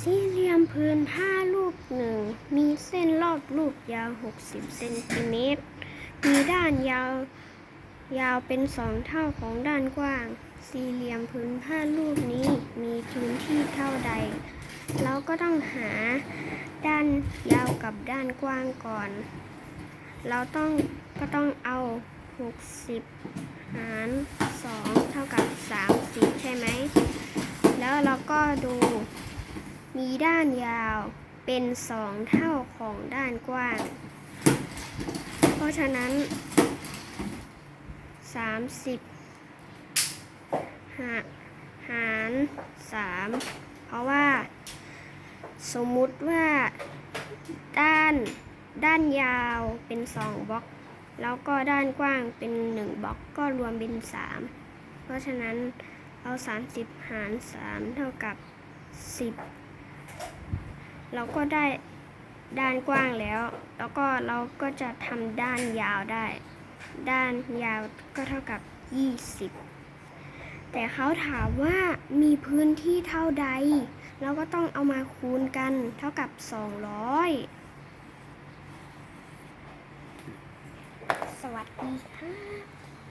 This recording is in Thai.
สี่เหลี่ยมพื้นผ้ารูปหนึ่งมีเส้นรอบรูปยาว 60 เซนติเมตร มีด้านยาวยาวเป็นสองเท่าของด้านกว้าง สี่เหลี่ยมพื้นผ้ารูปนี้มีพื้นที่เท่าใด เราก็ต้องหาด้านยาวกับด้านกว้างก่อน เราต้องก็ต้องเอา 60 หาร 2 เท่ากับ 30 ใช่ไหม แล้วเราก็ดู มีด้านยาวเป็น2เท่าของด้านกว้าง เพราะฉะนั้น 30 หาหาร 3 เพราะว่า สมมุติว่า ด้านด้านยาวเป็น 2บล็อก แล้วก็ด้านกว้างเป็น 1บล็อกก็รวมเป็น 3 เพราะฉะนั้นเอา 30 หาร 3 เท่ากับ 10 เราก็ได้ด้านกว้างแล้ว แล้วก็เราก็จะทำด้านยาวได้ ด้านยาวก็เท่ากับ 20 แต่เขาถามว่ามีพื้นที่เท่าใด เราก็ต้องเอามาคูณกันเท่ากับ 200 สวัสดีครับ